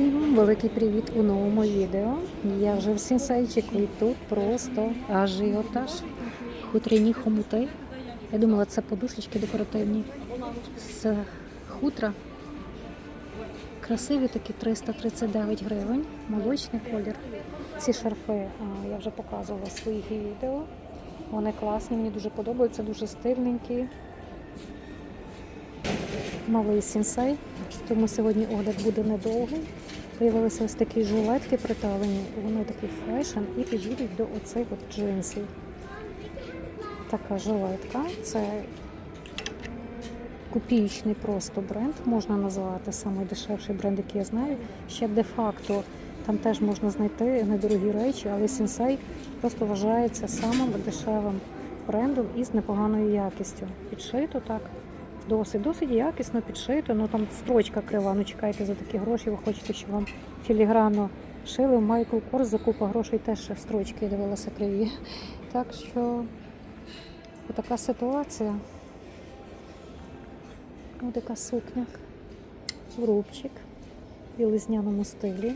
Всім великий привіт у новому відео. Я вже в сінсайчику і тут просто ажіотаж. Хутряні хомути. Я думала, це подушечки декоративні з хутра. Красиві такі 339 гривень, молочний колір. Ці шарфи я вже показувала в своїх відео. Вони класні, мені дуже подобаються, дуже стильненькі. Новий сінсей, тому сьогодні огляд буде недовгий. Виявилися ось такі жилетки приталені, вони такий фешн і підійдуть до оцих от джинсів. Така жилетка. Це копійчний просто бренд, можна назвати найдешевший бренд, який я знаю. Ще де-факто там теж можна знайти недорогі речі, але Сінсей просто вважається самим дешевим брендом із непоганою якістю. Підшито так. Досить, досить якісно підшито, ну там строчка крива. Ну чекайте за такі гроші, ви хочете, щоб вам філігранно шили. Майкл Корс за купа грошей теж строчки дивилася криві. Так що така ситуація. Ось така сукня. Рубчик в білизняному стилі.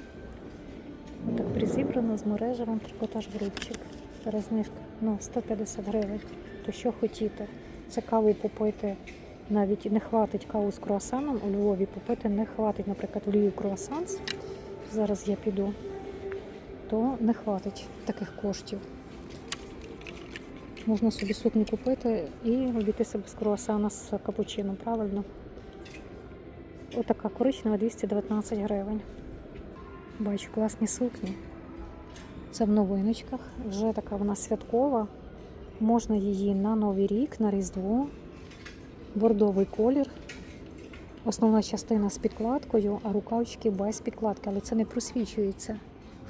Отак призібрано з мережевим трикотаж в рубчик. Зараз знижка ну, 150 гривень. То що хотіте? Це каву попити навіть не хватить каву з круасаном у Львові попити не хватить, наприклад, в Львові круасан. Зараз я піду, то не хватить таких коштів. Можна собі сукню купити і обійтися без круасана з капучином, правильно? Отака коричнева 219 гривень. Бачу класні сукні. Це в новиночках. Вже така вона святкова. Можна її на Новий рік, на Різдво бордовий колір. Основна частина з підкладкою, а рукавчики без підкладки, але це не просвічується.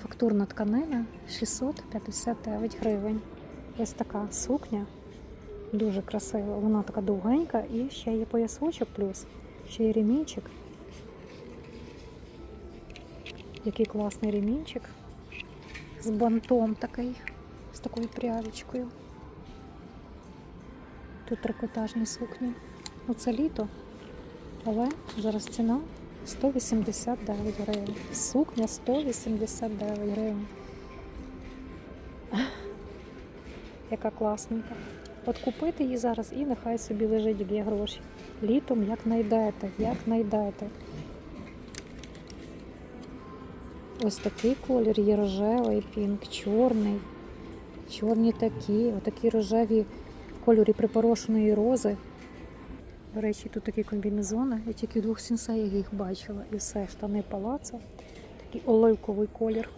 Фактурна тканина 659 гривень. Ось така сукня, дуже красива. Вона така довгенька і ще є поясочок плюс, ще є ремінчик. Який класний ремінчик. З бантом такий, з такою пряжечкою. Тут трикотажні сукні. Ну, це літо, але зараз ціна 189 гривень. Сукня 189 гривень. Яка класненька. От купити її зараз і нехай собі лежить, є гроші. Літом як найдете, як найдете. Ось такий колір є рожевий, пінк, чорний. Чорні такі, отакі рожеві в кольорі припорошеної рози. До речі, тут такі комбінезони. Я тільки в двох сінсеях їх бачила. І все, штани палацо. Такий оливковий колір.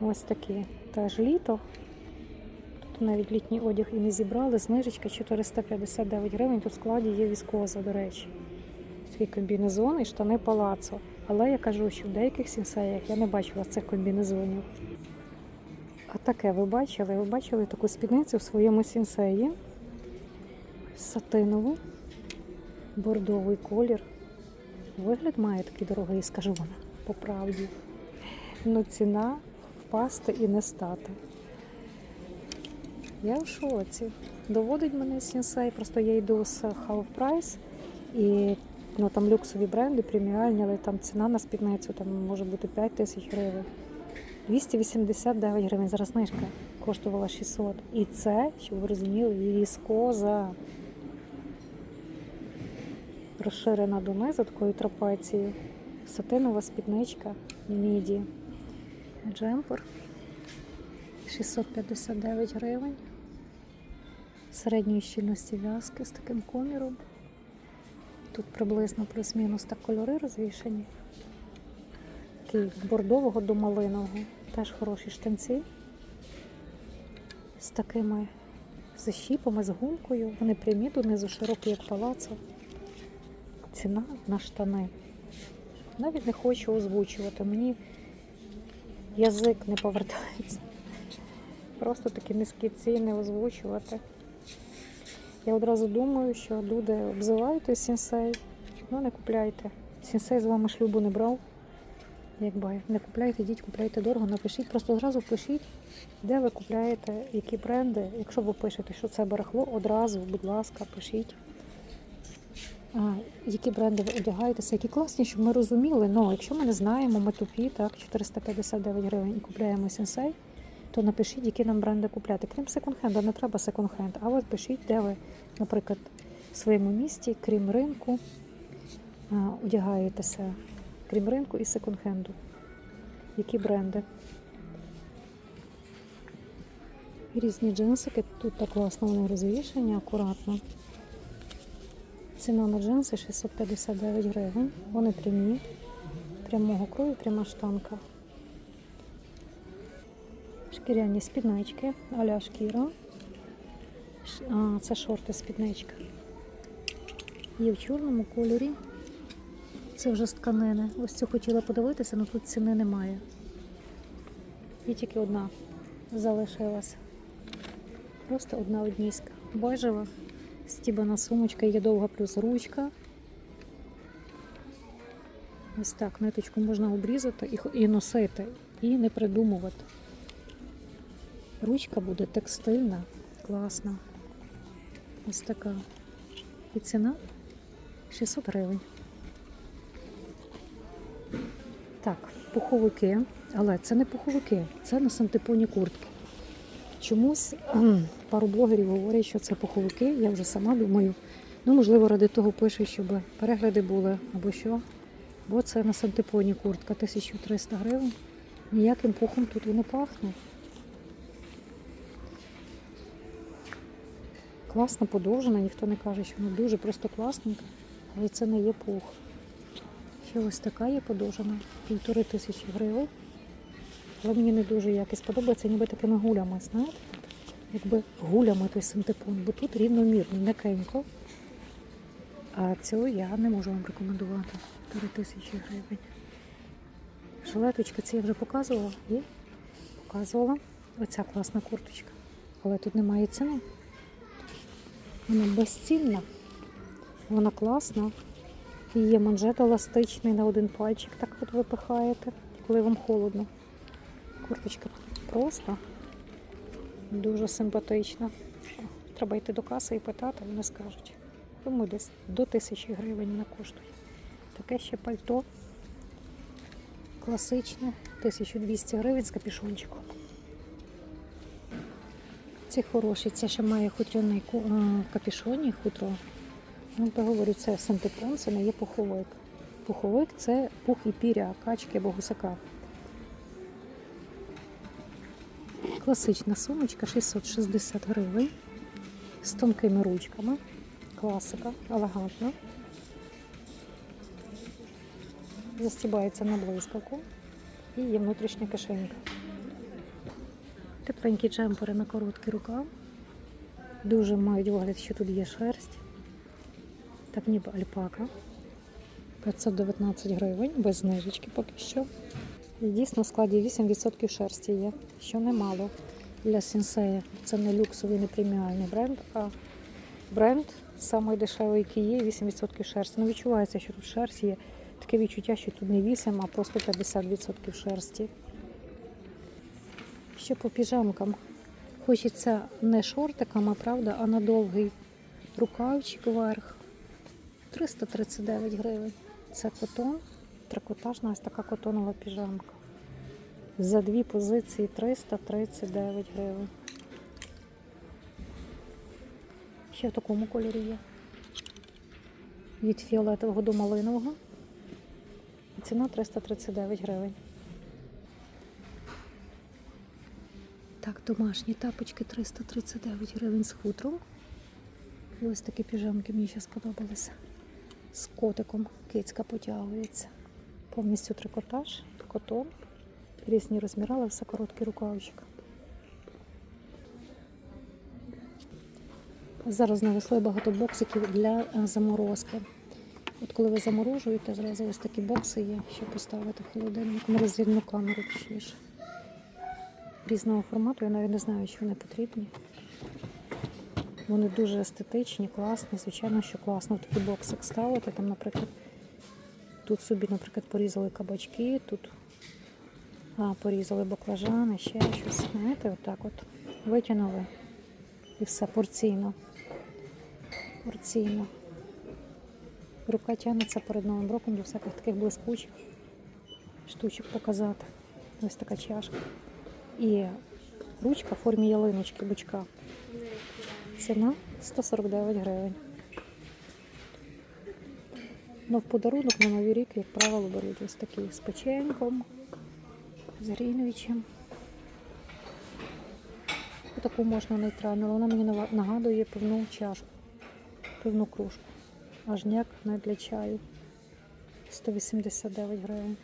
Ось такі. Теж літо. Тут навіть літній одяг і не зібрали. Знижечка 459 гривень. Тут в складі є віскоза, до речі. Такі комбінезони і штани палацо. Але я кажу, що в деяких сінсеях я не бачила цих комбінезонів. А таке ви бачили? Ви бачили таку спідницю в своєму сінсеї? Сатинову бордовий колір. Вигляд має такий дорогий, скажу вам, по правді. Ну ціна впасти і не стати. Я в шоці. Доводить мене сінсей, просто я йду з Half Price і ну, там люксові бренди, преміальні, але там ціна на спідницю там може бути 5 тисяч гривень. 289 гривень, зараз знижка коштувала 600. І це, щоб ви розуміли, віскоза розширена донизу такою трапецією. Сатинова спідничка міді. Джемпер 659 гривень. Середньої щільності в'язки з таким коміром. Тут приблизно плюс-мінус так кольори розвішені. Такий бордового до малинового. Теж хороші штанці. З такими защіпами, з гумкою. Вони прямі донизу, широкі, як палацо. Ціна на штани. Навіть не хочу озвучувати. Мені язик не повертається. Просто такі низькі ціни озвучувати. Я одразу думаю, що люди обзивають сінсей. Ну не купляйте. Сінсей з вами шлюбу не брав. Якби не купляйте, йдіть, купляйте дорого, напишіть, просто одразу пишіть, де ви купляєте, які бренди. Якщо ви пишете, що це барахло, одразу, будь ласка, пишіть. Які бренди ви одягаєтеся, які класні, щоб ми розуміли. Ну, якщо ми не знаємо, ми тупі, так, 459 гривень і купляємо сенсей, то напишіть, які нам бренди купляти. Крім секонд-хенда, не треба секонд-хенд, а от пишіть, де ви, наприклад, в своєму місті, крім ринку, одягаєтеся, крім ринку і секонд-хенду. Які бренди? Різні джинсики. Тут так класно вони розвішені, акуратно. Ціна на джинси 659 гривень. Вони прямі, прямого крою, пряма штанка. Шкіряні спіднички, аля шкіра. А, це шорти спідничка. Є в чорному кольорі. Це вже з тканини. Ось цю хотіла подивитися, але тут ціни немає. І тільки одна залишилася. Просто одна одніська. Бежева. Стібана сумочка, є довга плюс ручка. Ось так, ниточку можна обрізати і, носити, і не придумувати. Ручка буде текстильна, класна. Ось така. І ціна 600 гривень. Так, пуховики, але це не пуховики, це на синтепоні куртки. Чомусь пару блогерів говорять, що це пуховики. Я вже сама думаю. Ну, можливо, ради того пише, щоб перегляди були або що. Бо це на сантипоні куртка 1300 гривень. Ніяким пухом тут і не пахне. Класно подовжена, ніхто не каже, що вона дуже просто класненька, але це не є пух. Ще ось така є подовжена, півтори тисячі гривень. Але мені не дуже якість подобається, ніби такими гулями, знаєте? Якби гулями той синтепон, бо тут рівномірно, м'якенько. А цього я не можу вам рекомендувати. 4 тисячі гривень. Жилеточки ці я вже показувала і показувала. Оця класна курточка. Але тут немає ціни. Вона безцінна, вона класна. Є манжет еластичний на один пальчик, так от випихаєте, коли вам холодно. Курточка просто дуже симпатична. Треба йти до каси і питати, вони скажуть. Думаю, десь до тисячі гривень вона коштує. Таке ще пальто класичне, 1200 гривень з капюшончиком. Ці хороші, це ще має хутряний е, капюшон і хутро. Ну, я говорю, це синтепон, це не є пуховик. Пуховик це пух і піря, качки або гусака. Класична сумочка 660 гривень з тонкими ручками. Класика, елегантна. Застібається на блискавку і є внутрішня кишенька. Тепленькі джемпери на короткий рукав. Дуже мають вигляд, що тут є шерсть. Так ніби альпака. 519 гривень, без знижечки поки що. Дійсно в складі 8% шерсті є, що немало для сенсея. Це не люксовий, не преміальний бренд, а бренд самий дешевий, який є, 8% шерсті. Ну, відчувається, що тут шерсть є. Таке відчуття, що тут не 8, а просто 50% шерсті. Ще по піжамкам. Хочеться не шортиками, правда, а на довгий рукавчик вверх. 339 гривень. Це котон, трикотажна ось така котонова піжамка. За дві позиції 339 гривень. Ще в такому кольорі є. Від фіолетового до малинового. Ціна 339 гривень. Так, домашні тапочки 339 гривень з хутром. Ось такі піжамки мені ще сподобалися. З котиком кицька потягується. Повністю трикотаж, котон, різні розміри, але все короткий рукавчик. Зараз навесли багато боксиків для е, заморозки. От коли ви заморожуєте, зразу ось такі бокси є, щоб поставити в холодильник, морозильну камеру точніше. Різного формату, я навіть не знаю, чи вони потрібні. Вони дуже естетичні, класні. Звичайно, що класно в такий боксик ставити. Там, наприклад, тут собі, наприклад, порізали кабачки, тут а, порізали баклажани, ще щось. Знаєте, отак от витягнули. І все порційно. Порційно. Рука тягнеться перед новим роком до всяких таких блискучих штучок показати. Ось така чашка. І ручка в формі ялиночки бучка. Ціна 149 гривень. Ну, в подарунок на Новий рік, як правило, беруть ось такі з печеньком, з грінвічем. Таку можна нейтральну, але вона мені нагадує пивну чашку, пивну кружку. Ажняк не для чаю. 189 гривень.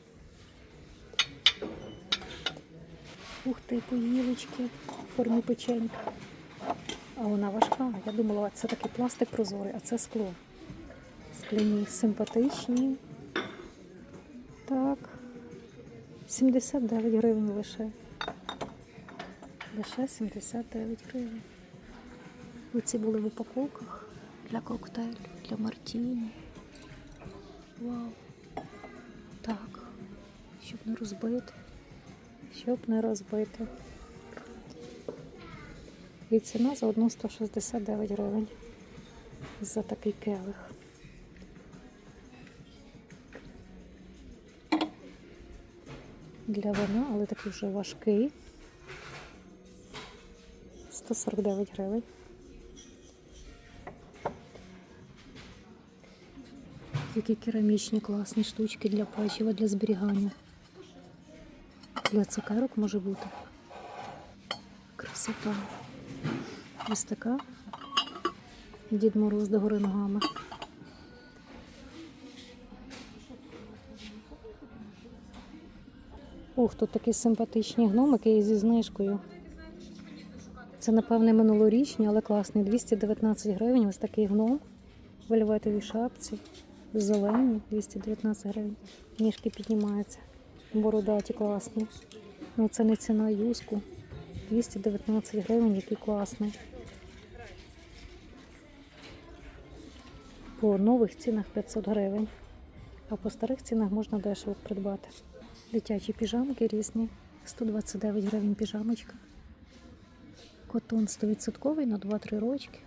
Ух ти, поїлочки в формі печенька. А вона важка. Я думала, це такий пластик прозорий, а це скло. Скляні симпатичні. Так. 79 гривень лише. Лише 79 гривень. Оці були в упаковках для коктейлю, для мартіні. Вау. Так. Щоб не розбити. Щоб не розбити. І ціна за одну 169 гривень. За такий келих. Для вина, але такий вже важкий. 149 гривень. Які керамічні класні штучки для печива, для зберігання. Для цукерок може бути. Красота. Ось така. Дід Мороз до гори ногами. Ух, тут такі симпатичні гномики зі знижкою. Це, напевне, минулорічні, але класний. 219 гривень. Ось такий гном в вельветовій шапці. Зелені, 219 гривень. Ніжки піднімаються. Бородаті класні. Ну, це не ціна юску. 219 гривень, який класний. По нових цінах 500 гривень, а по старих цінах можна дешево придбати. Дитячі піжамки різні. 129 гривень піжамочка. Котон 100% на 2-3 рочки.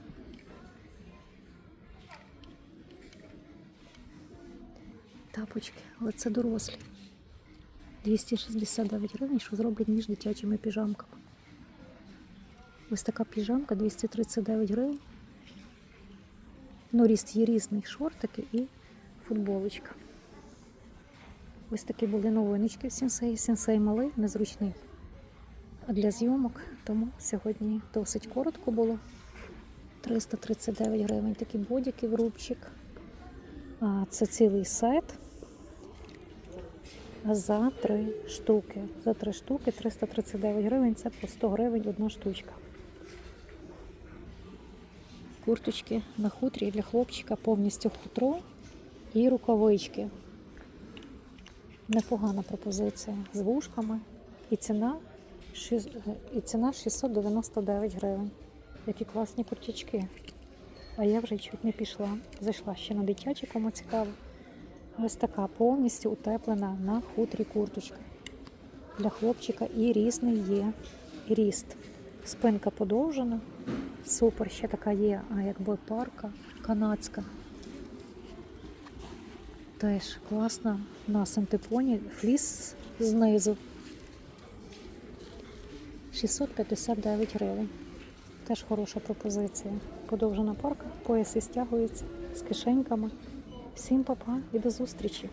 Тапочки, але це дорослі. 269 гривень, що зроблять між дитячими піжамками. Ось така піжамка 239 гривень. Ну, ріст є різний, шортики і футболочка. Ось такі були новиночки в сенсей. Сенсей малий, незручний. Для зйомок, тому сьогодні досить коротко було. 339 гривень такі бодіки в рубчик. Це цілий сет. За три штуки. За три штуки 339 гривень, це по 100 гривень одна штучка. Курточки на хутрі для хлопчика повністю хутро і рукавички. Непогана пропозиція з вушками. І ціна, і ціна 699 гривень. Які класні куртячки. А я вже чуть не пішла. Зайшла ще на дитячі, кому цікаво. Ось така повністю утеплена на хутрі курточка. Для хлопчика і різний є ріст. Спинка подовжена. Супер, ще така є, а якби парка канадська. Теж класна на синтепоні. Фліс знизу. 659 гривень. Теж хороша пропозиція. Подовжена парка, пояси стягуються з кишеньками. Всім папа і до зустрічі!